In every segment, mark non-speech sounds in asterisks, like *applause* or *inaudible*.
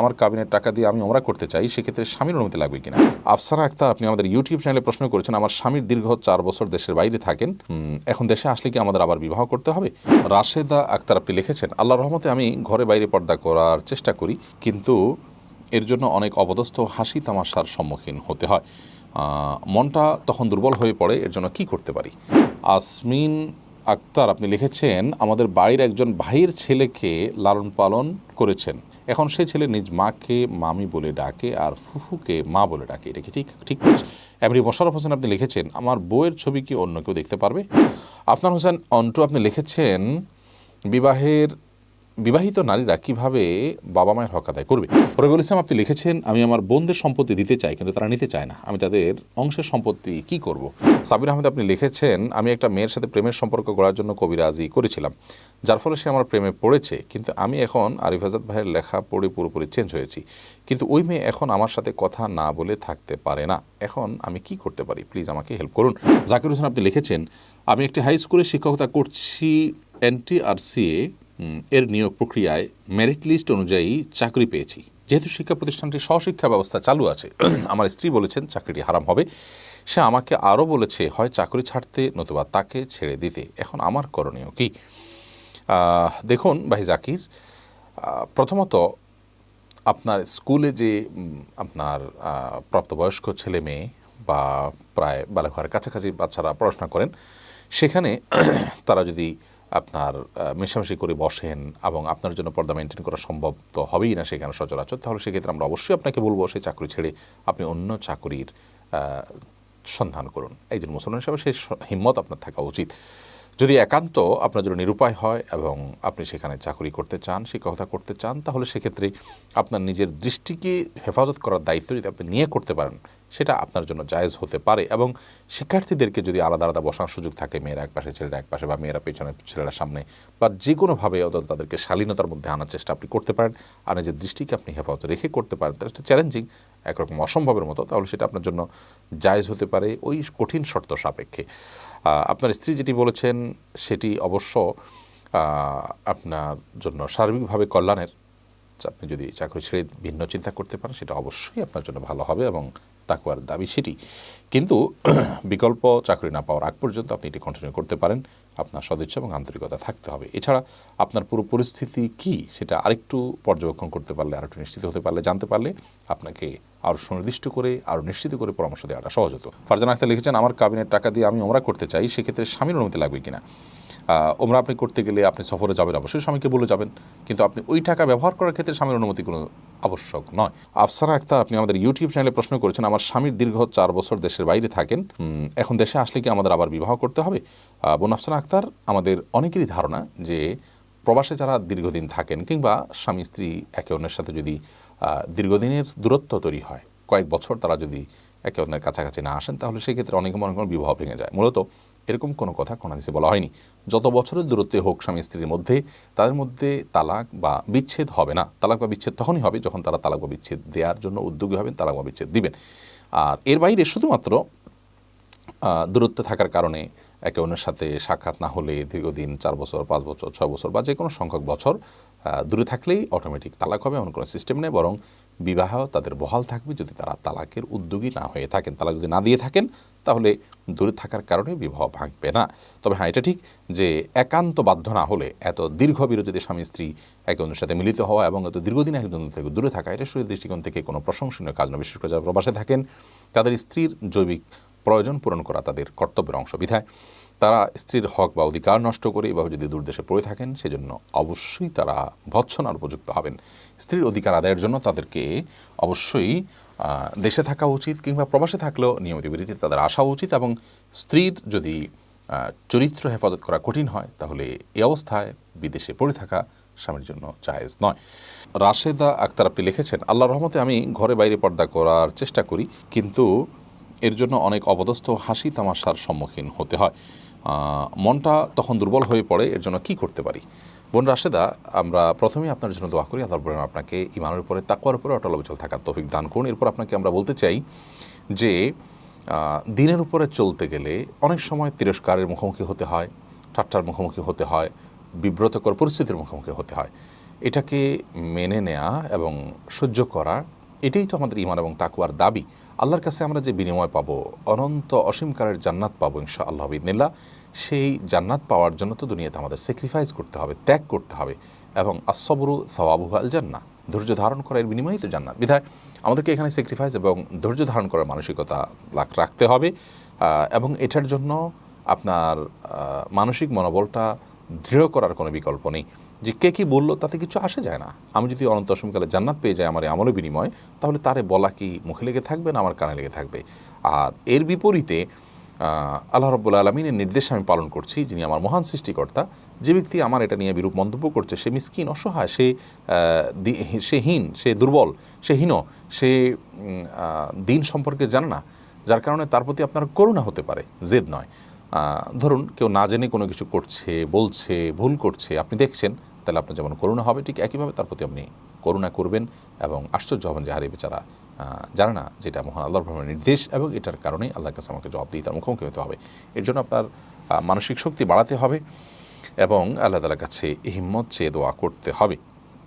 আমার কাবিনের টাকা দিয়ে আমি ওমরা করতে চাই, সেক্ষেত্রে স্বামীর অনুমতি লাগবে কিনা? আফসারা আক্তার, আপনি আমাদের ইউটিউব চ্যানেলে প্রশ্ন করেছেন, আমার স্বামীর দীর্ঘ চার বছর দেশের বাইরে থাকেন। এখন দেশে আসলে কি আমাদের আবার বিবাহ করতে হবে? রাশেদা আক্তার আপনি লিখেছেন আল্লাহ রহমতে আমি ঘরে বাইরে পর্দা করার চেষ্টা করি, কিন্তু এর জন্য অনেক অবদস্থ হাসি তামাশার সম্মুখীন হতে হয়। মনটা তখন দুর্বল হয়ে পড়ে, এর জন্য কি করতে পারি? আসমিন আক্তার, আপনি লিখেছেন, আমাদের বাড়ির একজন ভাইয়ের ছেলেকে লালন পালন করেছেন। এখন সে ছেলে নিজ মাকে, মামি বলে ডাকে আর ফুফুকে মা বলে ডাকে। এটা কি ঠিক? ঠিক এমনি মোশারফ হোসেন আপনি লিখেছেন, আমার বইয়ের ছবি কি অন্য কেউ দেখতে পারবে? আফনান হোসেন, অন্টু আপনি লিখেছেন, বিবাহের বিবাহিত নারীরা কীভাবে বাবা মায়ের হক আদায় করবে? রবিউল ইসলাম, আপনি লিখেছেন, আমি আমার বোনদের সম্পত্তি দিতে চাই, কিন্তু তারা নিতে চায় না। আমি তাদের অংশের সম্পত্তি কি করব? সাবির আহমেদ, আপনি লিখেছেন, আমি একটা মেয়ের সাথে প্রেমের সম্পর্ক গড়ার জন্য কবিরাজি করেছিলাম, যার ফলে সে আমার প্রেমে পড়েছে, কিন্তু আমি এখন আরিফ আজাদ ভাইয়ের লেখা পড়ে পুরোপুরি চেঞ্জ হয়েছি। কিন্তু ওই মেয়ে এখন আমার সাথে কথা না বলে থাকতে পারে না। এখন আমি কি করতে পারি? প্লিজ আমাকে হেল্প করুন। জাকির হোসেন, আপনি লিখেছেন, আমি একটি হাই স্কুলে শিক্ষকতা করছি, এনটিআরসিএ এর নিয়োগ প্রক্রিয়ায় মেরিট লিস্ট অনুযায়ী চাকরি পেয়েছি। যেহেতু শিক্ষা প্রতিষ্ঠানটি স্বশিক্ষা ব্যবস্থা চালু আছে, *clears throat* আমার স্ত্রী বলেছেন চাকরিটি হারাম হবে। সে আমাকে আরও বলেছে, হয় চাকরি ছাড়তে, নতুবা তাকে ছেড়ে দিতে। এখন আমার করণীয় কি? দেখুন ভাই জাকির প্রথমত আপনার স্কুলে যে আপনার প্রাপ্তবয়স্ক ছেলে মেয়ে বা প্রায় বালকঘরের কাছাকাছি বাচ্চারা পড়াশোনা করেন, সেখানে *clears throat* তারা যদি আপনার মেশামেশি করে বসেন এবং আপনার জন্য পর্দা মেনটেন করা সম্ভব তো হবেই না সেখানে সচরাচর, তাহলে সেক্ষেত্রে আমরা অবশ্যই আপনাকে বলব সেই চাকরি ছেড়ে আপনি অন্য চাকরির সন্ধান করুন। একজন মুসলমান হিসাবে সেই স- হিম্মত আপনার থাকা উচিত। যদি একান্ত আপনার জন্য নিরুপায় হয় এবং আপনি সেখানে চাকরি করতে চান শিক্ষকতা করতে চান, তাহলে সেক্ষেত্রে আপনার নিজের দৃষ্টিকে হেফাজত করার দায়িত্ব যদি আপনি নিয়ে করতে পারেন সেটা আপনার জন্য জায়েজ হতে পারে এবং শিক্ষার্থীদেরকে যদি আলাদা আলাদা বসার সুযোগ থাকে, মেয়েরা এক পাশে ছেলেরা এক পাশে বা মেয়েরা পেছনে, ছেলেরা সামনে বা যে কোনোভাবে অন্তত তাদেরকে শালীনতার মধ্যে আনার চেষ্টা আপনি করতে পারেন আর নিজের দৃষ্টিকে আপনি হেফাজত রেখে করতে পারেন, তাহলে সেটা চ্যালেঞ্জিং একরকম অসম্ভবের মতো, তাহলে সেটা আপনার জন্য জায়েজ হতে পারে ওই কঠিন শর্ত সাপেক্ষে। আপনার স্ত্রী যেটি বলেছেন, সেটি অবশ্য আপনার জন্য সার্বিকভাবে কল্যাণের আপনি যদি চাকরি ছেড়ে ভিন্ন চিন্তা করতে পারেন, সেটা অবশ্যই আপনার জন্য ভালো হবে এবং তাকুয়ার দাবি সেটি। কিন্তু *clears throat* বিকল্প চাকরি না পাওয়ার আগ পর্যন্ত আপনি এটি কন্টিনিউ করতে পারেন। আপনার সদিচ্ছা এবং আন্তরিকতা থাকতে হবে। এছাড়া আপনার পুরো পরিস্থিতি কি, সেটা আরেকটু পর্যবেক্ষণ করতে পারলে, আরেকটু নিশ্চিত হতে পারলে, জানতে পারলে আপনাকে আরও সুনির্দিষ্ট করে আরও নিশ্চিত করে পরামর্শ দেওয়াটা সহজ হতো। ফারজান আখতার লিখেছেন, আমার কাবিনের টাকা দিয়ে আমি ওমরা করতে চাই, সেক্ষেত্রে স্বামীর অনুমতি লাগবে কিনা? ওমরা আপনি করতে গেলে আপনি সফরে যাবেন, অবশ্যই স্বামীকে বলে যাবেন। কিন্তু আপনি ওই টাকা ব্যবহার করার ক্ষেত্রে স্বামীর অনুমতি কোনো আবশ্যক নয়। আফসারা আক্তার, আপনি আমাদের ইউটিউব চ্যানেলে প্রশ্ন করেছেন, আমার স্বামীর দীর্ঘ চার বছর দেশের বাইরে থাকেন এখন দেশে আসলে কি আমাদের আবার বিবাহ করতে হবে? বোন আফসারা আক্তার, আমাদের অনেকেরই ধারণা যে প্রবাসে যারা দীর্ঘদিন থাকেন কিংবা স্বামী, স্ত্রী একে অন্যের সাথে যদি দীর্ঘদিনের দূরত্ব তৈরি হয়, কয়েক বছর তারা যদি একে অন্যের কাছাকাছি না আসেন, তাহলে সেক্ষেত্রে অনেক মনে বিবাহ ভেঙে যায়। মূলত এরকম কোনো কথা কোনাদিসে বলা হয়নি। যত বছরের দূরত্বে হোক স্বামী স্ত্রীর মধ্যে, তাদের মধ্যে তালাক বা বিচ্ছেদ হবে না। তালাক বা বিচ্ছেদ তখনই হবে যখন তারা তালাক বা বিচ্ছেদ দেওয়ার জন্য উদ্যোগী হবেন, তালাক বা বিচ্ছেদ দিবেন। আর এর বাইরে শুধুমাত্র দূরত্বে থাকার কারণে একে অন্যের সাথে সাক্ষাৎ না হলে দীর্ঘদিন চার বছর, পাঁচ বছর, ছয় বছর বা যে কোনো সংখ্যক বছর দূরে থাকলেই অটোমেটিক তালাক হবে, এমন কোনো সিস্টেম নেই। বরং বিবাহ তাদের বহাল থাকবে যদি তারা তালাকের উদ্যোগী না হয়ে থাকেন। তালাক যদি না দিয়ে থাকেন তাহলে দূরে থাকার কারণে বিবাহ ভাঙবে না। তবে হ্যাঁ এটা ঠিক যে একান্ত বাধ্য না হলে এত দীর্ঘ বিরতিতে স্বামী স্ত্রী একে অন্যের সাথে মিলিত হওয়া এবং এত দীর্ঘদিন একজন থেকে দূরে থাকা, এটা শরীর দৃষ্টিকোণ থেকে কোনো প্রশংসনীয় কাজ নয়। বিশেষ করে যারা প্রবাসে থাকেন, তাদের স্ত্রীর জৈবিক প্রয়োজন পূরণ করা তাদের কর্তব্যের অংশ। বিধায় তারা স্ত্রীর হক বা অধিকার নষ্ট করে এভাবে যদি দূরদেশে পড়ে থাকেন, সেজন্য অবশ্যই তারা ভৎসনার উপযুক্ত হবেন। স্ত্রীর অধিকার আদায়ের জন্য তাদেরকে অবশ্যই দেশে থাকা উচিত কিংবা প্রবাসে থাকলেও নিয়মিত বিরতিতে তাদের আসা উচিত এবং স্ত্রীর যদি চরিত্র হেফাজত করা কঠিন হয়, তাহলে এই অবস্থায় বিদেশে পড়ে থাকা স্বামীর জন্য জায়েজ নয়। রাশেদা আক্তার আপনি লিখেছেন আল্লাহ রহমতে আমি ঘরে বাইরে পর্দা করার চেষ্টা করি, কিন্তু এর জন্য অনেক অবদস্থ হাসি তামাশার সম্মুখীন হতে হয়। মনটা তখন দুর্বল হয়ে পড়ে, এর জন্য কি করতে পারি? বোন রাশেদা, আমরা প্রথমেই আপনার জন্য দোয়া করি, আল্লাহ বলেন আপনাকে ইমানের উপরে তাকুয়ার উপরে, অটল অবিচল থাকার তৌফিক দান করুন। এরপর আপনাকে আমরা বলতে চাই যে দিনের উপরে চলতে গেলে অনেক সময় তিরস্কারের মুখোমুখি হতে হয়, ঠাট্টার মুখোমুখি হতে হয়, বিব্রতকর পরিস্থিতির মুখোমুখি হতে হয়। এটাকে মেনে নেয়া এবং সহ্য করা, এটাই তো আমাদের ইমান এবং তাকুয়ার দাবি। আল্লাহর কাছে আমরা যে বিনিময় পাবো, অনন্ত অসীমকারের জান্নাত পাবো ইনশা আল্লাহ বিদিনিল্লা সেই জান্নাত পাওয়ার জন্য তো দুনিয়াতে আমাদের স্যাক্রিফাইস করতে হবে, ত্যাগ করতে হবে এবং আসবরু সওয়াবু আল জান্না ধৈর্য ধারণ করার বিনিময়েই তো জান্নাত। বিধায় আমাদেরকে এখানে স্যাক্রিফাইস এবং ধৈর্য ধারণ করার মানসিকতা রাখতে হবে এবং এটার জন্য আপনার মানসিক মনোবলটা দৃঢ় করার কোনো বিকল্প নেই। যে কে কী বলল তাতে কিছু আসে যায় না। আমি যদি অনন্ত অসমকালে জান্নাত পেয়ে যাই আমার এই আমলের বিনিময়, তাহলে তারে বলা কি মুখে লেগে থাকবে না আমার কানে লেগে থাকবে? আর এর বিপরীতে আল্লাহ রব্বুল আলমিনের নির্দেশ আমি পালন করছি, যিনি আমার মহান সৃষ্টিকর্তা। যে ব্যক্তি আমার এটা নিয়ে বিরূপ মন্তব্য করছে, সে মিসকিন, অসহায়, সে সে হীন, সে দুর্বল, সে হীন, সে দিন সম্পর্কে জানে না। যার কারণে তার প্রতি আপনার করুণা হতে পারে, জেদ নয়। ধরুন কেউ না জেনে কোনো কিছু করছে, বলছে, ভুল করছে, আপনি দেখছেন, তাহলে আপনার যেমন করুণা হবে, ঠিক একইভাবে তার প্রতি আপনি করুণা করবেন এবং আশ্চর্য হবেন যে হারিয়ে বেচারা জানে না যেটা মহান আল্লাহর ভ্রমণের নির্দেশ এবং এটার কারণেই আল্লাহর কাছে আমাকে জবাব দিয়ে তার মুখোমুখি হতে হবে। এর জন্য আপনার মানসিক শক্তি বাড়াতে হবে এবং আল্লাহ তালার কাছে হিম্মত চেয়ে দোয়া করতে হবে।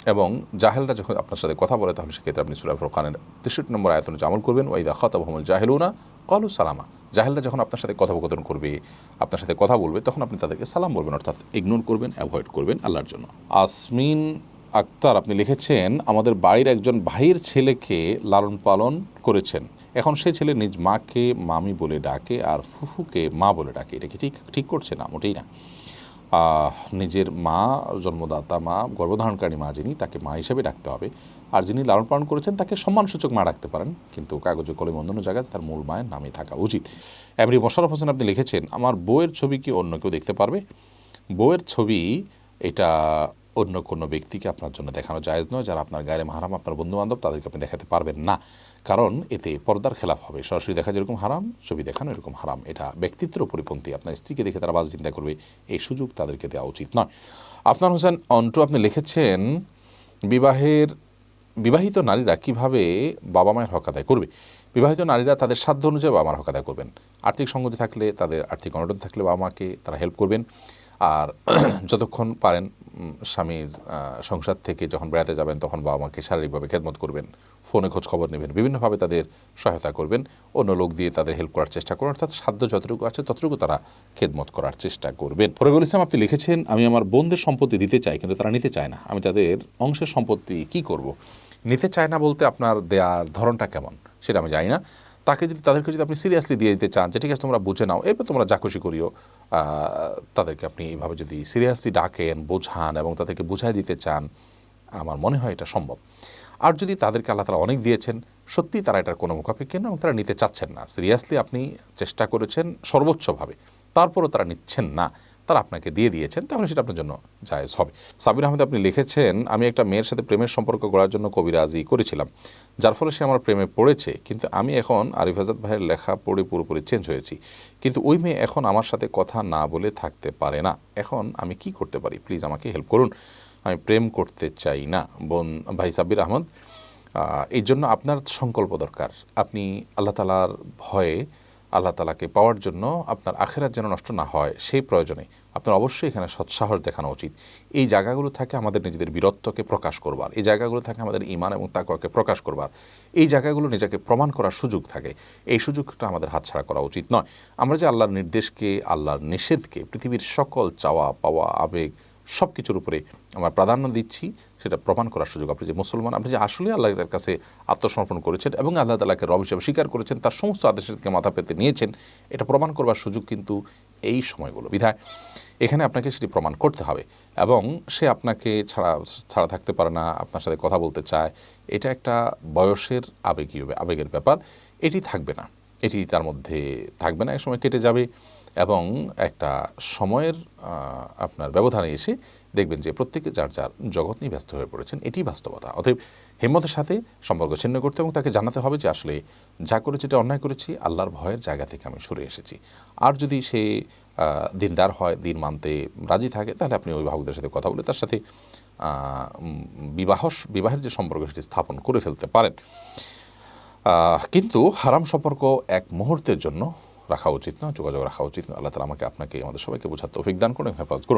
এবং জাহেলরা যখন আপনার সাথে কথা বলে, তাহলে সেক্ষেত্রে আপনি সুরা ফোরকানের তেষট্টি নম্বর আয়তন আমল করবেন ওইদা খতাব হমল জাহেলুনা কলু সালামা। জাহেলরা যখন আপনার সাথে কথোপকথন করবে, আপনার সাথে কথা বলবে, তখন আপনি তাদেরকে সালাম বলবেন, অর্থাৎ ইগনোর করবেন অ্যাভয়েড করবেন আল্লাহর জন্য। আসমিন আক্তার, আপনি লিখেছেন, আমাদের বাড়ির একজন ভাইয়ের ছেলেকে লালন পালন করেছেন। এখন সে ছেলে নিজ মাকে মামি বলে ডাকে আর ফুফুকে মা বলে ডাকে। এটা কি ঠিক? ঠিক করছে না, মোটেই না। নিজের মা, জন্মদাতা মা, গর্ভধারণকারী মা যিনি, তাকে মা হিসেবে ডাকতে হবে। আর যিনি লালন পালন করেছেন, তাকে সম্মানসূচক মা ডাকতে পারেন। কিন্তু কাগজে কলমে অন্য জায়গায় তার মূল মায়ের নামে থাকা উচিত। এমনি মোশারফ হোসেন, আপনি লিখেছেন, আমার বউয়ের ছবি কি অন্য কেউ দেখতে পারবে? বউয়ের ছবি, এটা অন্য কোনো ব্যক্তিকে আপনার জন্য দেখানো জায়েজ নয়, যারা আপনার গায়ে মাহারাম, আপনার বন্ধু বান্ধব তাদেরকে আপনি দেখাতে পারবেন না। কারণ এতে পর্দার খেলাফ হবে। সরাসরি দেখা যেরকম হারাম, ছবি দেখানো এরকম হারাম। এটা ব্যক্তিত্বের পরিপন্থী আপনার স্ত্রীকে দেখে তারা বাজে চিন্তা করবে, এই সুযোগ তাদেরকে দেওয়া উচিত নয়। আপনার হোসেন অন্টু, আপনি লিখেছেন, বিবাহের, বিবাহিত নারীরা কীভাবে বাবা মায়ের হক আদায় করবে? বিবাহিত নারীরা তাদের সাধ্য অনুযায়ী বাবা মার হক আদায় করবেন। আর্থিক সঙ্গতি থাকলে, তাদের আর্থিক অনটন থাকলে বাবা মাকে তারা হেল্প করবেন। আর *clears throat* যতক্ষণ পারেন স্বামীর সংসার থেকে যখন বেড়াতে যাবেন, তখন বাবা মাকে শারীরিকভাবে খেদমত করবেন, ফোনে খোঁজ খবর নেবেন, বিভিন্নভাবে তাদের সহায়তা করবেন, অন্য লোক দিয়ে তাদের হেল্প করার চেষ্টা করবেন অর্থাৎ সাধ্য যতটুকু আছে ততটুকু তারা খেদমত করার চেষ্টা করবেন। ফরিবুল ইসলাম, আপনি লিখেছেন, আমি আমার বোনদের সম্পত্তি দিতে চাই, কিন্তু তারা নিতে চায় না। আমি তাদের অংশের সম্পত্তি কি করব? নিতে চায় না বলতে আপনার দেওয়ার ধরনটা কেমন? সেটা আমি জানি না। তাকে যদি, তাদেরকে যদি আপনি সিরিয়াসলি দিয়ে দিতে চান যে, ঠিক আছে, তোমরা বুঝে নাও, এরপর তোমরা যা খুশি করিও তাদেরকে আপনি এইভাবে যদি সিরিয়াসলি ডাকেন, বোঝান এবং তাদেরকে বুঝাই দিতে চান, আমার মনে হয় এটা সম্ভব। আর যদি তাদেরকে আল্লাহ তালা অনেক দিয়েছেন সত্যি তারা এটার কোনো মুখাপেক্ষি না এবং তারা নিতে চাচ্ছেন না। সিরিয়াসলি আপনি চেষ্টা করেছেন সর্বোচ্চভাবে, তারপরও তারা নিচ্ছেন না। তারা আপনাকে দিয়ে দিয়েছেন তাহলে সেটা আপনার জন্য জায়েজ হবে। সাবির আহমেদ আপনি লিখেছেন আমি একটা মেয়ের সাথে প্রেমের সম্পর্ক গড়ার জন্য কবিরাজি করেছিলাম যার ফলে সে আমার প্রেমে পড়েছে কিন্তু আমি এখন আরিফ আজাদ ভাইয়ের লেখা পড়ে পুরোপুরি চেঞ্জ হয়েছি। কিন্তু ওই মেয়ে এখন আমার সাথে কথা না বলে থাকতে পারে না। এখন আমি কি করতে পারি? প্লিজ আমাকে হেল্প করুন। আমি প্রেম করতে চাই না। বোন ভাই সাব্বির আহমদ আহ, এই জন্য আপনার সংকল্প দরকার। আপনি আল্লাহ তালার ভয়ে আল্লাহ তালাকে পাওয়ার জন্য আপনার আখেরাত যেন নষ্ট না হয় সেই প্রয়োজনে। আপনার অবশ্যই এখানে সৎসাহস দেখানো উচিত। এই জায়গাগুলো থাকে আমাদের নিজেদের বীরত্বকে প্রকাশ করবার, এই জায়গাগুলো থাকে আমাদের ইমান এবং তাকে প্রকাশ করবার, এই জায়গাগুলো নিজেকে প্রমাণ করার সুযোগ থাকে। এই সুযোগটা আমাদের হাতছাড়া করা উচিত নয়। আমরা যে আল্লাহর নির্দেশকে, আল্লাহর নিষেধকে, পৃথিবীর সকল চাওয়া পাওয়া আবেগ সব কিছুর উপরে আমরা প্রাধান্য দিচ্ছি, সেটা প্রমাণ করার সুযোগ। আপনি যে মুসলমান, আপনি যে আসলে আল্লাহর কাছে আত্মসমর্পণ করেছেন এবং আল্লাহ তালাকে রব হিসেবে স্বীকার করেছেন, তার সমস্ত আদেশের দিকে মাথা পেতে নিয়েছেন, এটা প্রমাণ করবার সুযোগ কিন্তু এই সময়গুলো। বিধায়, এখানে আপনাকে সেটি প্রমাণ করতে হবে এবং সে আপনাকে ছাড়া ছাড়া থাকতে পারে না, আপনার সাথে কথা বলতে চায়, এটা একটা বয়সের আবেগীয়, আবেগের ব্যাপার। এটি থাকবে না। এটি তার মধ্যে থাকবে না এক সময় কেটে যাবে। এবং একটা সময়ের আপনার ব্যবধানে এসে দেখবেন যে প্রত্যেকে যার যার জগৎ নিয়ে ব্যস্ত হয়ে পড়েছেন এটি বাস্তবতা। অতএব হিম্মতের সাথে সম্পর্ক ছিন্ন করতে এবং তাকে জানাতে হবে যে আসলে যা করেছি এটা অন্যায় করেছি, আল্লাহর ভয়ের জায়গা থেকে আমি সরে এসেছি। আর যদি সে দিনদার হয়, দিন মানতে রাজি থাকে, তাহলে আপনি অভিভাবকদের সাথে কথা বলে তার সাথে বিবাহ বিবাহের যে সম্পর্ক সেটি স্থাপন করে ফেলতে পারেন। কিন্তু হারাম সম্পর্ক এক মুহূর্তের জন্য রাখা উচিত না, যোগাযোগ রাখা উচিত না। আল্লাহ তালা আমাকে, আপনাকে, আমাদের সবাইকে বোঝার তৌফিক দান করুন, হেফাজত করুন।